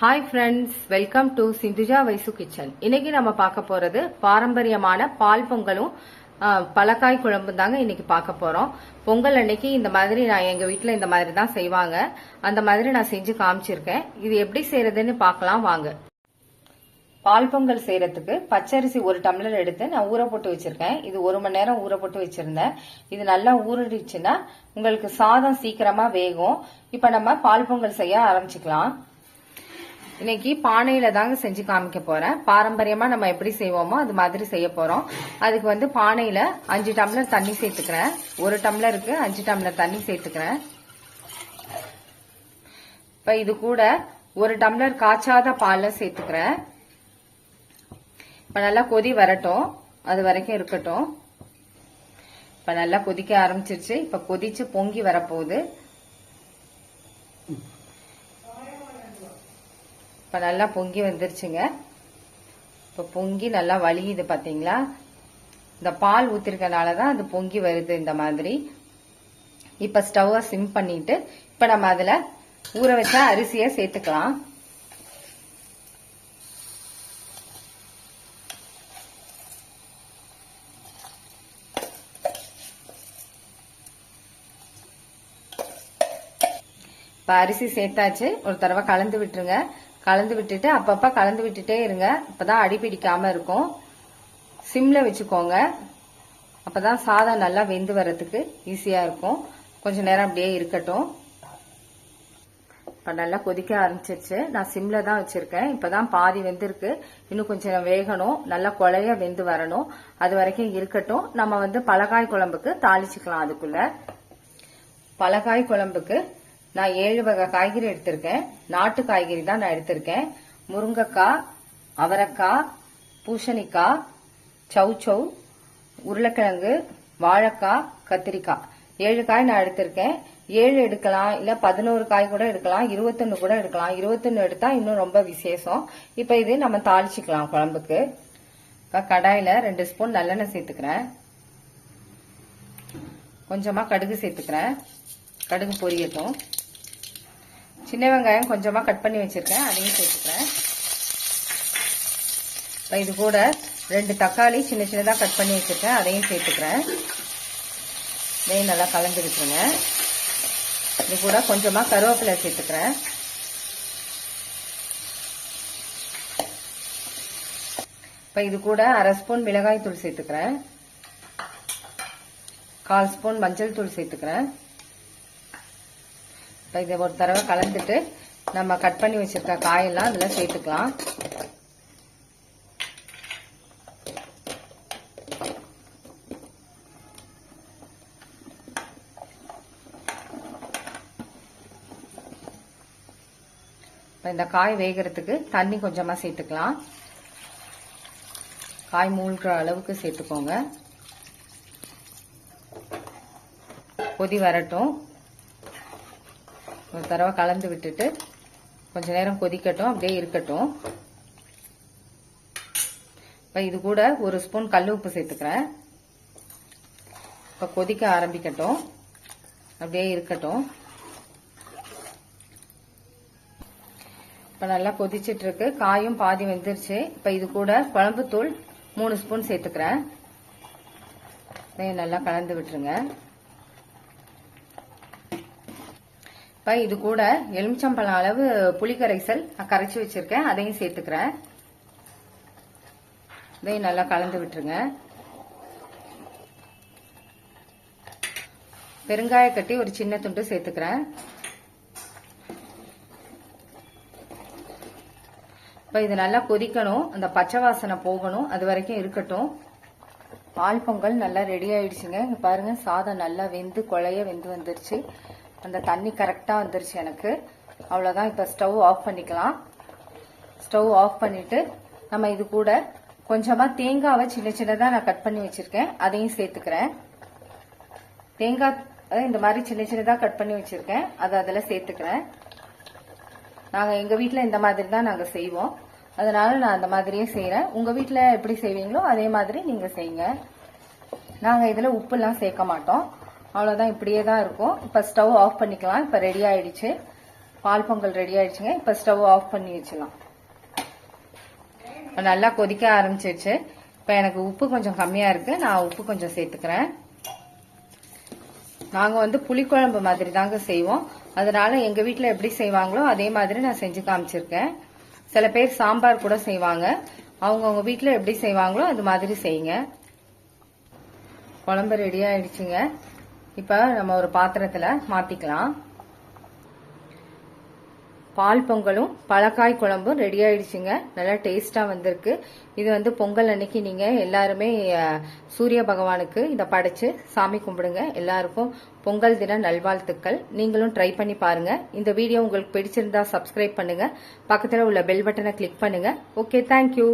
Hi friends welcome to Sindhuja Vaisu kitchen இன்னைக்கு நம்ம பார்க்க போறது பாரம்பரியமான பால் பொங்கலும் பழக்காய் பலக்காய் குழம்பு தாங்க இன்னைக்கு பார்க்க போறோம். பொங்கல் அன்னைக்கு இந்த மாதிரி நான் எங்க வீட்டில் இந்த மாதிரி தான் செய்வாங்க. அந்த மாதிரி நான் செஞ்சு காமிச்சிருக்கேன். இது எப்படி செய்யறதுன்னு பார்க்கலாம் வாங்க. பால் பொங்கல் செய்யறதுக்கு பச்சரிசி ஒரு டம்ளர் எடுத்து நான் ஊற போட்டு வச்சிருக்கேன். இது ஒரு மணி நேரம் ஊற போட்டு வச்சிருந்தேன். இது நல்லா ஊறிடுச்சுன்னா உங்களுக்கு சாதம் சீக்கிரமா வேகும். இப்ப நம்ம பால் பொங்கல் செய்ய ஆரம்பிச்சுக்கலாம். இன்னைக்கு பானையில தாங்க செஞ்சு காமிக்க போறேன். பாரம்பரியமா நம்ம எப்படி செய்வோமோ அது மாதிரி செய்ய போறோம். அதுக்கு வந்து பானையில அஞ்சு டம்ளர் தண்ணி சேர்த்துக்கிறேன். ஒரு டம்ளருக்கு அஞ்சு டம்ளர் தண்ணி சேர்த்துக்கிறேன். இப்ப இது கூட ஒரு டம்ளர் காய்ச்சாத பால சேர்த்துக்கிறேன். இப்ப நல்லா கொதி வரட்டும். அது வரைக்கும் இருக்கட்டும். இப்ப நல்லா கொதிக்க ஆரம்பிச்சிருச்சு. இப்ப கொதிச்சு பொங்கி வரப்போகுது. இப்ப நல்லா பொங்கி வந்துருச்சுங்க. இப்ப பொங்கி நல்லா வலியுது பாத்தீங்களா? இந்த பால் ஊற்றிருக்கனால தான் அது பொங்கி வருது இந்த மாதிரி. இப்ப ஸ்டவ்வை சிம் பண்ணிட்டு இப்ப நம்ம அதுல ஊற வச்ச அரிசியை சேர்த்துக்கலாம். இப்ப அரிசி சேர்த்தாச்சு. ஒரு தடவை கலந்து விட்டுருங்க. கலந்து விட்டுட்டு அப்பப்ப கலந்து விட்டுட்டே இருங்க. அப்பதான் அடி பிடிக்காம இருக்கும். சிம்ல வச்சுக்கோங்க. அப்பதான் சாதம் நல்லா வெந்து வரத்துக்கு ஈஸியா இருக்கும். கொஞ்ச நேரம் அப்படியே இருக்கட்டும். இப்ப நல்லா கொதிக்க ஆரம்பிச்சிருச்சு. நான் சிம்ல தான் வச்சிருக்கேன். இப்பதான் பாதி வெந்திருக்கு. இன்னும் கொஞ்சம் வேகணும். நல்லா கொலைய வெந்து வரணும். அது வரைக்கும் இருக்கட்டும். நம்ம வந்து பலகாய் குழம்புக்கு தாளிச்சுக்கலாம் அதுக்குள்ள. பலகாய் குழம்புக்கு நான் ஏழு வகை காய்கறி எடுத்திருக்கேன். நாட்டு காய்கறி தான் நான் எடுத்திருக்கேன். முருங்கைக்காய் அவரைக்காய் பூசணிக்காய் சௌச்சௌ உருளைக்கிழங்கு வாழைக்காய் கத்திரிக்காய். ஏழு காய் நான் எடுத்திருக்கேன். ஏழு எடுக்கலாம் இல்ல பதினோரு காய் கூட எடுக்கலாம் இருபத்தொன்னு கூட எடுக்கலாம். இருபத்தொன்னு எடுத்தா இன்னும் ரொம்ப விசேஷம். இப்ப இது நம்ம தாளிச்சுக்கலாம் குழம்புக்கு. இப்ப கடாயில ரெண்டு ஸ்பூன் நல்லெண்ணெய் சேர்த்துக்கிறேன். கொஞ்சமா கடுகு சேர்த்துக்கிறேன். கடுகு பொரியட்டும். சின்ன வெங்காயம் கொஞ்சமாக கட் பண்ணி வச்சுருக்கேன். அதையும் சேர்த்துக்கிறேன். இப்போ இது கூட ரெண்டு தக்காளி சின்ன சின்னதாக கட் பண்ணி வச்சுருக்கேன். அதையும் சேர்த்துக்கிறேன். இதையும் நல்லா கலந்து விட்டுருங்க. இது கூட கொஞ்சமாக கருவேப்பிலை சேர்த்துக்கிறேன். இப்போ இது கூட அரை ஸ்பூன் மிளகாய் தூள் சேர்த்துக்கிறேன். கால் ஸ்பூன் மஞ்சள் தூள் சேர்த்துக்கிறேன். இப்போ இதை ஒரு தடவை கலந்துட்டு நம்ம கட் பண்ணி வச்சிருக்க காயெல்லாம் அதில் சேர்த்துக்கலாம். இந்த காய் வேகிறதுக்கு தண்ணி கொஞ்சமாக சேர்த்துக்கலாம். காய் மூழ்கிற அளவுக்கு சேர்த்துக்கோங்க. கொதி வரட்டும். ஒரு தடவை கலந்து விட்டுட்டு கொஞ்ச நேரம் கொதிக்கட்டும் அப்படியே இருக்கட்டும். இப்போ இது கூட ஒரு ஸ்பூன் கல் உப்பு சேர்த்துக்கிறேன். இப்போ கொதிக்க ஆரம்பிக்கட்டும். அப்படியே இருக்கட்டும். இப்போ நல்லா கொதிச்சிட்டு இருக்கு. காயும் பாதி வெந்துருச்சு. இப்போ இது கூட குழம்புத்தூள் மூணு ஸ்பூன் சேர்த்துக்கிறேன். நல்லா கலந்து விட்டுருங்க. இப்போ இது கூட எலுமிச்சம்பழம் அளவு புளிக்கரைசல் கரைச்சி வச்சிருக்கேன். அதையும் சேர்த்துக்கிறேன். இதையும் நல்லா கலந்து விட்டுருங்க. பெருங்காய கட்டி ஒரு சின்ன துண்டு சேர்த்துக்கிறேன். இப்போ இது நல்லா கொதிக்கணும். அந்த பச்சை வாசனை போகணும். அது வரைக்கும் இருக்கட்டும். பால் பொங்கல் நல்லா ரெடி ஆயிடுச்சுங்க. இங்கே பாருங்க சாதம் நல்லா வெந்து குழைய வெந்து வந்துருச்சு. அந்த தண்ணி கரெக்டாக வந்துருச்சு எனக்கு. அவ்வளோதான் இப்போ ஸ்டவ் ஆஃப் பண்ணிக்கலாம். ஸ்டவ் ஆஃப் பண்ணிவிட்டு நம்ம இது கூட கொஞ்சமாக தேங்காவை சின்ன சின்னதாக நான் கட் பண்ணி வச்சுருக்கேன். அதையும் சேர்த்துக்கிறேன். தேங்காய் இந்த மாதிரி சின்ன சின்னதாக கட் பண்ணி வச்சுருக்கேன். அதை அதில் சேர்த்துக்கிறேன். நாங்கள் எங்கள் வீட்டில் இந்த மாதிரி தான் நாங்கள் செய்வோம். அதனால நான் அந்த மாதிரியே செய்கிறேன் உங்கள் வீட்டில் எப்படி செய்வீங்களோ அதே மாதிரி நீங்கள் செய்யுங்க. நாங்கள் இதில் உப்புலாம் சேர்க்க மாட்டோம். அவ்வளோதான் இப்படியே தான் இருக்கும். இப்போ ஸ்டவ் ஆஃப் பண்ணிக்கலாம். இப்போ ரெடி ஆயிடுச்சு. பால் பொங்கல் ரெடி ஆயிடுச்சுங்க. இப்போ ஸ்டவ் ஆஃப் பண்ணி வச்சிடலாம் நல்லா கொதிக்க ஆரம்பிச்சிருச்சு. இப்போ எனக்கு உப்பு கொஞ்சம் கம்மியாக இருக்கு. நான் உப்பு கொஞ்சம் சேர்த்துக்கிறேன். நாங்கள் வந்து புளிக்குழம்பு மாதிரி தாங்க செய்வோம். அதனால எங்கள் வீட்டில் எப்படி செய்வாங்களோ அதே மாதிரி நான் செஞ்சு காமிச்சிருக்கேன். சில பேர் சாம்பார் கூட செய்வாங்க. அவங்கவுங்க வீட்டில் எப்படி செய்வாங்களோ அது மாதிரி செய்யுங்க. குழம்பு ரெடி ஆயிடுச்சுங்க. இப்ப நம்ம ஒரு பாத்திரத்துல மாத்திக்கலாம். பால் பொங்கலும் பழக்காய் குழம்பும் ரெடி ஆயிடுச்சுங்க. நல்லா டேஸ்டா வந்திருக்கு. இது வந்து பொங்கல் அன்னைக்கு நீங்க எல்லாருமே சூரிய பகவானுக்கு இதை படைச்சு சாமி கும்பிடுங்க. எல்லாருக்கும் பொங்கல் தின நல்வாழ்த்துக்கள். நீங்களும் ட்ரை பண்ணி பாருங்க. இந்த வீடியோ உங்களுக்கு பிடிச்சிருந்தா சப்ஸ்கிரைப் பண்ணுங்க. பக்கத்துல உள்ள பெல் பட்டனை கிளிக் பண்ணுங்க. Okay thank you